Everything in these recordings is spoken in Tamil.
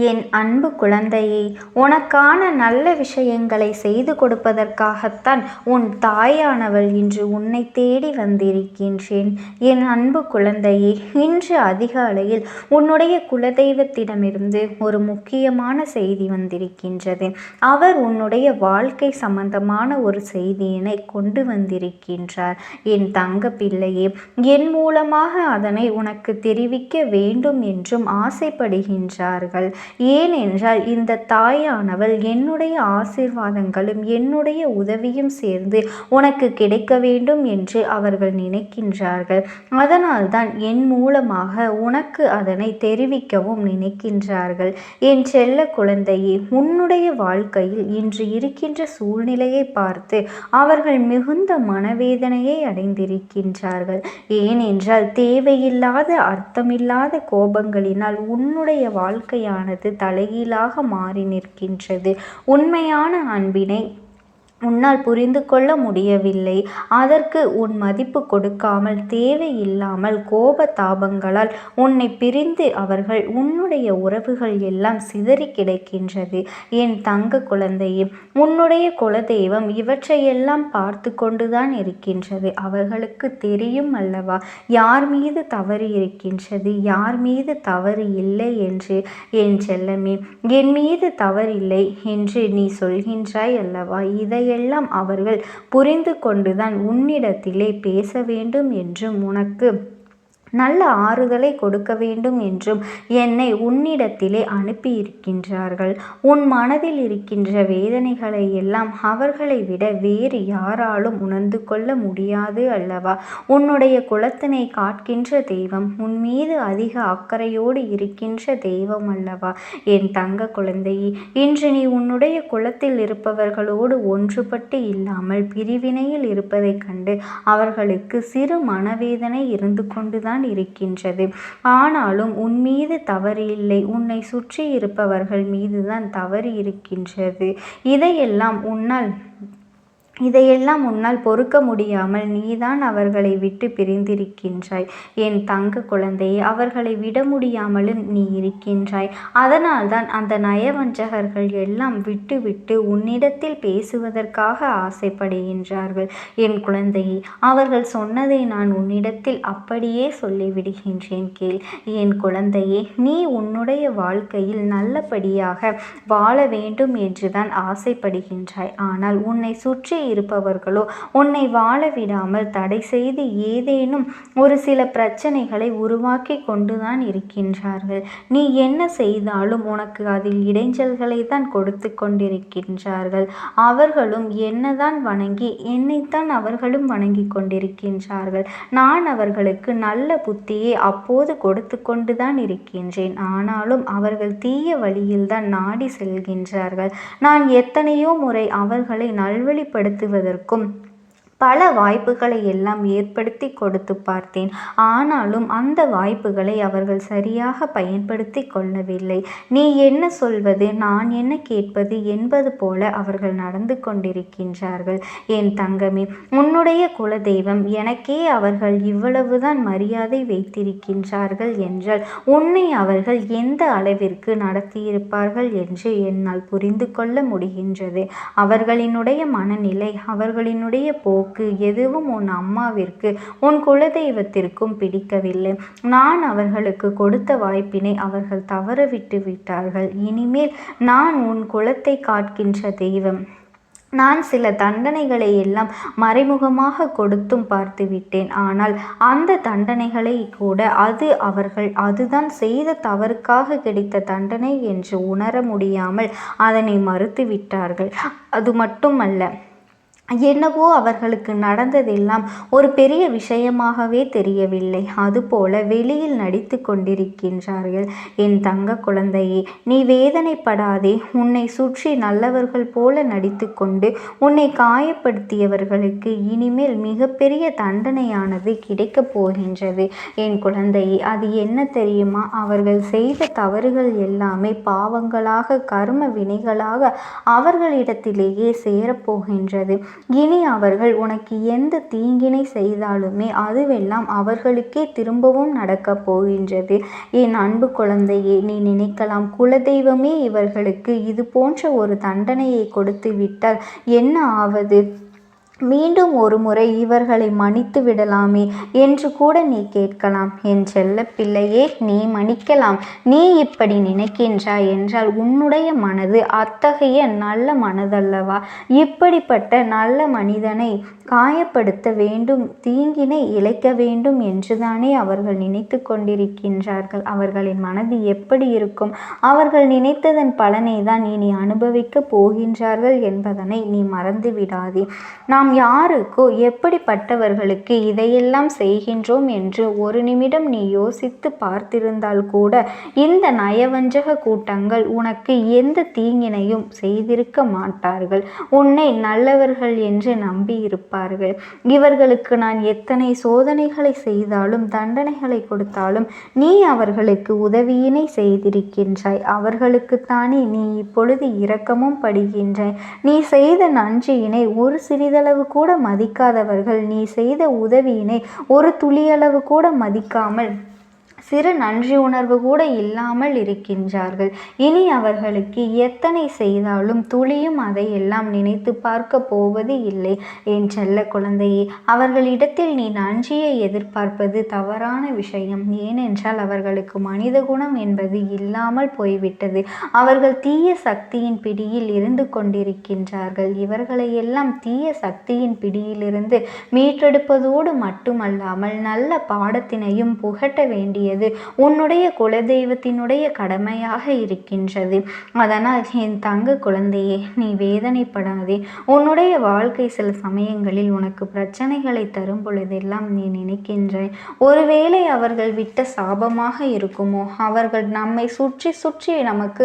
என் அன்பு குழந்தையே உனக்கான நல்ல விஷயங்களை செய்து கொடுப்பதற்காகத்தான் உன் தாயானவள் இன்று உன்னை தேடி வந்திருக்கின்றேன். என் அன்பு குழந்தையே இன்று அதிகாலையில் உன்னுடைய குலதெய்வத்திடமிருந்து ஒரு முக்கியமான செய்தி வந்திருக்கின்றது. அவர் உன்னுடைய வாழ்க்கை சம்பந்தமான ஒரு செய்தியினை கொண்டு வந்திருக்கின்றார். என் தங்க பிள்ளையே என் மூலமாக அதனை உனக்கு தெரிவிக்க வேண்டும் என்றும் ஆசைப்படுகின்றார்கள். ஏனென்றால் இந்த தாயானவள் என்னுடைய ஆசீர்வாதங்களும் என்னுடைய உதவியும் சேர்ந்து உனக்கு கிடைக்க வேண்டும் என்று அவர்கள் நினைக்கின்றார்கள். அதனால்தான் என் மூலமாக உனக்கு அதனை தெரிவிக்கவும் நினைக்கின்றார்கள். என் செல்ல குழந்தையே உன்னுடைய வாழ்க்கையில் இன்று இருக்கின்ற சூழ்நிலையை பார்த்து அவர்கள் மிகுந்த மனவேதனையை அடைந்திருக்கின்றார்கள். ஏனென்றால் தேவையில்லாத அர்த்தமில்லாத கோபங்களினால் உன்னுடைய வாழ்க்கையான வாழ்க்கையானது தலைகீழாக மாறி நிற்கின்றது. உண்மையான அன்பினை உன்னால் புரிந்து கொள்ள முடியவில்லை. அதற்கு உன் மதிப்பு கொடுக்காமல் தேவையில்லாமல் கோப தாபங்களால் உன்னை பிரிந்து அவர்கள் உன்னுடைய உறவுகள் எல்லாம் சிதறி கிடக்கின்றது. என் தங்க குழந்தையே உன்னுடைய குலதெய்வம் இவற்றையெல்லாம் பார்த்து கொண்டுதான் இருக்கின்றது. அவர்களுக்கு தெரியும் அல்லவா யார் மீது தவறு இருக்கின்றது? யார் மீது தவறு இல்லை என்று? என் செல்லமே என் மீது தவறில்லை என்று நீ சொல்கின்றாய் அல்லவா? இதை இதையெல்லாம் அவர்கள் புரிந்து கொண்டுதான் உன்னிடத்திலே பேச வேண்டும் என்றும் உனக்கு நல்ல ஆறுதலை கொடுக்க வேண்டும் என்றும் என்னை உன்னிடத்திலே அனுப்பியிருக்கின்றார்கள். உன் மனதில் இருக்கின்ற வேதனைகளை எல்லாம் அவர்களை விட வேறு யாராலும் உணர்ந்து கொள்ள முடியாது அல்லவா? உன்னுடைய குலத்தினை காட்கின்ற தெய்வம் உன் மீது அதிக அக்கறையோடு இருக்கின்ற தெய்வம் அல்லவா? என் தங்க குழந்தையே இன்று நீ உன்னுடைய குலத்தில் இருப்பவர்களோடு ஒன்றுபட்டு இல்லாமல் பிரிவினையில் இருப்பதைக் கண்டு அவர்களுக்கு சிறு மனவேதனை இருந்து கொண்டுதான் தான் இருக்கின்றது. ஆனாலும் உன் மீது தவறு இல்லை. உன்னை சுற்றி இருப்பவர்கள் மீதுதான் தவறு இருக்கின்றது. இதையெல்லாம் உன்னால் இதையெல்லாம் உன்னால் பொறுக்க முடியாமல் நீதான் அவர்களை விட்டு பிரிந்திருக்கின்றாய். என் தங்க குழந்தையை அவர்களை விட முடியாமலும் நீ இருக்கின்றாய். அதனால்தான் அந்த நயவஞ்சகர்கள் எல்லாம் விட்டு விட்டு உன்னிடத்தில் பேசுவதற்காக ஆசைப்படுகின்றார்கள். என் குழந்தையை அவர்கள் சொன்னதை நான் உன்னிடத்தில் அப்படியே சொல்லிவிடுகின்றேன் கேள். என் குழந்தையே நீ உன்னுடைய வாழ்க்கையில் நல்லபடியாக வாழ வேண்டும் என்றுதான் ஆசைப்படுகின்றாய். ஆனால் உன்னை சுற்றி இருப்பவர்களோ உன்னை வாழ விடாமல் தடை செய்து ஏதேனும் ஒரு சில பிரச்சனைகளை உருவாக்கி கொண்டுதான் இருக்கின்றார்கள். நீ என்ன செய்தாலும் உனக்கு அதில் இடைஞ்சல்களை தான் கொடுத்து கொண்டிருக்கின்றார்கள். அவர்களும் என்னதான் வணங்கி என்னைத்தான் அவர்களும் வணங்கி கொண்டிருக்கின்றார்கள். நான் அவர்களுக்கு நல்ல புத்தியை அப்போது கொடுத்து கொண்டுதான் இருக்கின்றேன். ஆனாலும் அவர்கள் தீய வழியில்தான் நாடி செல்கின்றார்கள். நான் எத்தனையோ முறை அவர்களை நல்வழிப்படுத்த நடத்துவதற்கும் பல வாய்ப்புகளை எல்லாம் ஏற்படுத்தி கொடுத்து பார்த்தேன். ஆனாலும் அந்த வாய்ப்புகளை அவர்கள் சரியாக பயன்படுத்தி கொள்ளவில்லை. நீ என்ன சொல்வது? நான் என்ன கேட்பது? என்பது போல அவர்கள் நடந்து கொண்டிருக்கின்றார்கள். என் தங்கமே உன்னுடைய குலதெய்வம் எனக்கே அவர்கள் இவ்வளவுதான் மரியாதை வைத்திருக்கின்றார்கள் என்றால் உன்னை அவர்கள் எந்த அளவிற்கு நடத்தியிருப்பார்கள் என்று என்னால் புரிந்து கொள்ள முடிகின்றது. அவர்களினுடைய மனநிலை அவர்களினுடைய போக்கு அப்பாவுக்கு எதுவும் உன் அம்மாவிற்கு உன் குலதெய்வத்திற்கும் பிடிக்கவில்லை. நான் அவர்களுக்கு கொடுத்த வாய்ப்பினை அவர்கள் தவறவிட்டு விட்டார்கள். இனிமேல் நான் உன் குலத்தை காட்கின்ற தெய்வம். நான் சில தண்டனைகளை எல்லாம் மறைமுகமாக கொடுத்தும் பார்த்து விட்டேன். ஆனால் அந்த தண்டனைகளை கூட அது அவர்கள் அதுதான் செய்த தவறுக்காக கிடைத்த தண்டனை என்று உணர முடியாமல் அதனை மறுத்து விட்டார்கள். அது மட்டுமல்ல என்னவோ அவர்களுக்கு நடந்ததெல்லாம் ஒரு பெரிய விஷயமாகவே தெரியவில்லை. அதுபோல வெளியில் நடித்து கொண்டிருக்கின்றார்கள். என் தங்க குழந்தையே நீ வேதனைப்படாதே. உன்னை சுற்றி நல்லவர்கள் போல நடித்து கொண்டு உன்னை காயப்படுத்தியவர்களுக்கு இனிமேல் மிகப்பெரிய தண்டனையானது கிடைக்கப் போகின்றது. என் குழந்தையே அது என்ன தெரியுமா? அவர்கள் செய்த தவறுகள் எல்லாமே பாவங்களாக கர்ம வினைகளாக அவர்களிடத்திலேயே சேரப்போகின்றது இனி அவர்கள் உனக்கு எந்த தீங்கினை செய்தாலுமே அதுவெல்லாம் அவர்களுக்கே திரும்பவும் நடக்கப் போகின்றது. என் அன்பு குழந்தையே நீ நினைக்கலாம் குலதெய்வமே இவர்களுக்கு இது போன்ற ஒரு தண்டனையை கொடுத்து விட்டால் என்ன ஆவது? மீண்டும் ஒரு முறை இவர்களை மன்னித்து விடலாமே என்று கூட நீ கேட்கலாம். என் செல்ல பிள்ளையே நீ மன்னிக்கலாம். நீ இப்படி நினைக்கின்றாய் என்றால் உன்னுடைய மனது அத்தகைய நல்ல மனதல்லவா? இப்படிப்பட்ட நல்ல மனிதனை காயப்படுத்த வேண்டும் தீங்கினை இழைக்க வேண்டும் என்றுதானே அவர்கள் நினைத்து கொண்டிருக்கின்றார்கள். அவர்களின் மனது எப்படி இருக்கும்? அவர்கள் நினைத்ததன் பலனை தான் இனி அனுபவிக்கப் போகின்றார்கள் என்பதனை நீ மறந்து விடாதே நாம் யாருக்கோ எப்படிப்பட்டவர்களுக்கு இதையெல்லாம் செய்கின்றோம் என்று ஒரு நிமிடம் நீ யோசித்து பார்த்திருந்தால் கூட இந்த நயவஞ்சக கூட்டங்கள் உனக்கு எந்த தீங்கினையும் செய்திருக்க மாட்டார்கள். உன்னை நல்லவர்கள் என்று இருப்பார்கள். இவர்களுக்கு நான் எத்தனை சோதனைகளை செய்தாலும் தண்டனைகளை கொடுத்தாலும் நீ அவர்களுக்கு உதவியினை செய்திருக்கின்றாய். அவர்களுக்குத்தானே நீ இப்பொழுது இரக்கமும் படுகின்றாய். நீ செய்த நன்றியினை ஒரு சிறிதளவு கூட மதிக்காதவர்கள் நீ செய்த உதவியினை ஒரு துளியளவு கூட மதிக்காமல் சிறு நன்றி உணர்வு கூட இல்லாமல் இருக்கின்றார்கள். இனி அவர்களுக்கு எத்தனை செய்தாலும் துளியும் அதையெல்லாம் நினைத்து பார்க்க போவது இல்லை என் செல்ல குழந்தையே. அவர்களிடத்தில் நீ நன்றியை எதிர்பார்ப்பது தவறான விஷயம். ஏனென்றால் அவர்களுக்கு மனித குணம் என்பது இல்லாமல் போய்விட்டது. அவர்கள் தீய சக்தியின் பிடியில் இருந்து கொண்டிருக்கின்றார்கள். இவர்களை எல்லாம் தீய சக்தியின் பிடியிலிருந்து மீட்டெடுப்பதோடு மட்டுமல்லாமல் நல்ல பாடத்தினையும் புகட்ட வேண்டிய வேண்டியது உன்னுடைய குலதெய்வத்தினுடைய கடமையாக இருக்கின்றது. அதனால் என் தங்க குழந்தையே நீ வேதனைப்படாதே. உன்னுடைய வாழ்க்கை சில சமயங்களில் உனக்கு பிரச்சனைகளை தரும் பொழுதெல்லாம் நீ நினைக்கின்றாய். ஒருவேளை அவர்கள் விட்ட சாபமாக இருக்குமோ? அவர்கள் நம்மை சுற்றி சுற்றி நமக்கு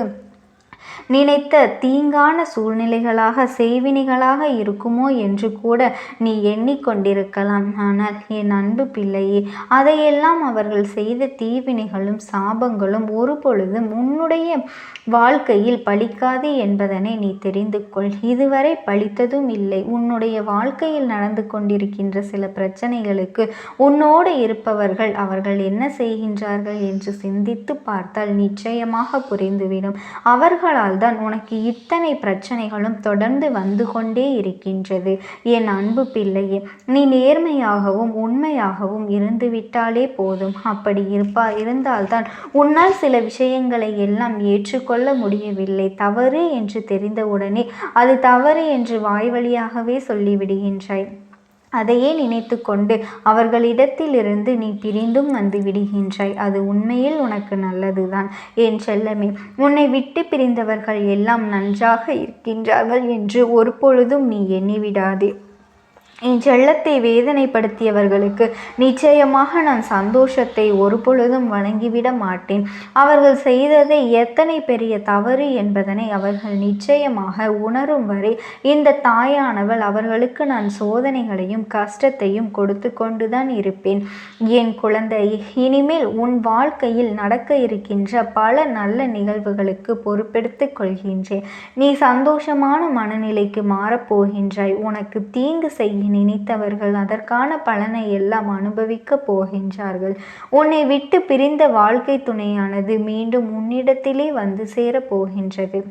நினைத்த தீங்கான சூழ்நிலைகளாக செய்வினைகளாக இருக்குமோ என்று கூட நீ எண்ணிக்கொண்டிருக்கலாம். ஆனால் என் அன்பு பிள்ளையே அதையெல்லாம் அவர்கள் செய்த தீவினைகளும் சாபங்களும் ஒரு பொழுதும் உன்னுடைய வாழ்க்கையில் பழிக்காது என்பதனை நீ தெரிந்து கொள். இதுவரை பழித்ததும் இல்லை. உன்னுடைய வாழ்க்கையில் நடந்து கொண்டிருக்கின்ற சில பிரச்சனைகளுக்கு உன்னோடு இருப்பவர்கள் அவர்கள் என்ன செய்கின்றார்கள் என்று சிந்தித்து பார்த்தால் நிச்சயமாக புரிந்துவிடும். அவர்களால் தான் உனக்கு இத்தனை பிரச்சனைகளும் தொடர்ந்து வந்து கொண்டே இருக்கின்றது. என் அன்பு பிள்ளையே நீ நேர்மையாகவும் உண்மையாகவும் இருந்துவிட்டாலே போதும். அப்படி இருப்பா இருந்தால்தான் உன்னால் சில விஷயங்களை எல்லாம் ஏற்றுக்கொள்ள முடியவில்லை. தவறு என்று தெரிந்தவுடனே அது தவறு என்று வாய் வழியாகவே சொல்லிவிடுகின்றாய். அதையே நினைத்து கொண்டு அவர்களிடத்திலிருந்து நீ பிரிந்தும் வந்து விடுகின்றாய். அது உண்மையில் உனக்கு நல்லதுதான். என் செல்லமே உன்னை விட்டு பிரிந்தவர்கள் எல்லாம் நன்றாக இருக்கின்றார்கள் என்று ஒரு பொழுதும் நீ எண்ணிவிடாதே. என் செல்லத்தை வேதனைப்படுத்தியவர்களுக்கு நிச்சயமாக நான் சந்தோஷத்தை ஒரு பொழுதும் வழங்கிவிட மாட்டேன். அவர்கள் செய்ததை எத்தனை பெரிய தவறு என்பதனை அவர்கள் நிச்சயமாக உணரும் வரை இந்த தாயானவள் அவர்களுக்கு நான் சோதனைகளையும் கஷ்டத்தையும் கொடுத்து கொண்டுதான் இருப்பேன். என் குழந்தை இனிமேல் உன் வாழ்க்கையில் நடக்க இருக்கின்ற பல நல்ல நிகழ்வுகளுக்கு பொறுப்பெடுத்துக் கொள்கின்றேன். நீ சந்தோஷமான மனநிலைக்கு மாறப்போகின்றாய் உனக்கு தீங்கு செய்ய நினைத்தவர்கள் அதற்கான பலனை எல்லாம் அனுபவிக்கப் போகின்றார்கள். உன்னை விட்டு பிரிந்த வாழ்க்கை துணையானது மீண்டும் உன்னிடத்திலே வந்து சேரப் போகின்றது.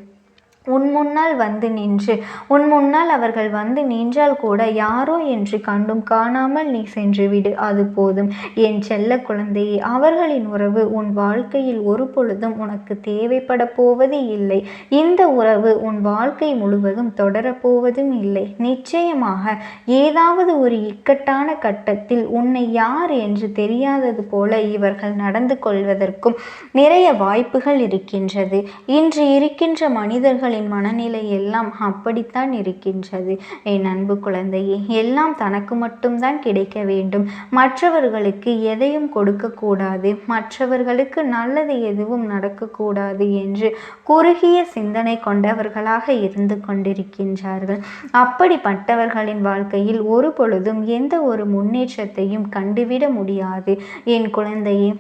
உன் முன்னால் வந்து நின்று உன் முன்னால் அவர்கள் வந்து நின்றால் கூட யாரோ என்று கண்டும் காணாமல் நீ சென்று விடு அது போதும். என் செல்ல குழந்தையே அவர்களின் உறவு உன் வாழ்க்கையில் ஒரு பொழுதும் உனக்கு தேவைப்பட போவது இல்லை. இந்த உறவு உன் வாழ்க்கை முழுவதும் தொடரப்போவதும் இல்லை. நிச்சயமாக ஏதாவது ஒரு இக்கட்டான கட்டத்தில் உன்னை யார் என்று தெரியாதது போல இவர்கள் நடந்து கொள்வதற்கும் நிறைய வாய்ப்புகள் இருக்கின்றது. இன்று இருக்கின்ற மனிதர்கள் அவர்களின் மனநிலை எல்லாம் அப்படித்தான் இருக்கின்றது. என் அன்பு குழந்தையே எல்லாம் தனக்கு மட்டும்தான் கிடைக்க வேண்டும். மற்றவர்களுக்கு எதையும் கொடுக்கக்கூடாது. மற்றவர்களுக்கு நல்லது எதுவும் நடக்கக்கூடாது என்று குறுகிய சிந்தனை கொண்டவர்களாக இருந்து கொண்டிருக்கின்றார்கள். அப்படிப்பட்டவர்களின் வாழ்க்கையில் ஒரு பொழுதும் எந்த ஒரு முன்னேற்றத்தையும் கண்டுவிட முடியாது. என் குழந்தையே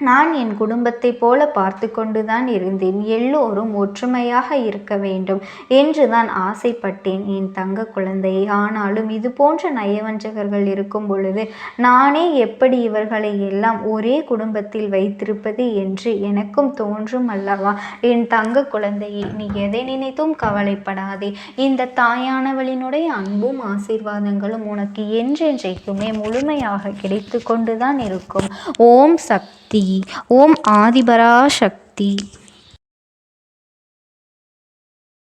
நான் என் குடும்பத்தைப் போல பார்த்து கொண்டுதான் இருந்தேன். எல்லோரும் ஒற்றுமையாக இருக்க வேண்டும் என்று தான் ஆசைப்பட்டேன். என் தங்க குழந்தையை ஆனாலும் இது போன்ற நயவஞ்சகர்கள் இருக்கும் பொழுது நானே எப்படி இவர்களை எல்லாம் ஒரே குடும்பத்தில் வைத்திருப்பது என்று எனக்கும் தோன்றும் அல்லவா? என் தங்க குழந்தையை நீ எதை நினைத்தும் கவலைப்படாதே. இந்த தாயானவளினுடைய அன்பும் ஆசீர்வாதங்களும் உனக்கு என்றென்றைக்குமே முழுமையாக கிடைத்து கொண்டுதான் இருக்கும். ஓம் சக்தி. ஓம் ஆதிபரா சக்தி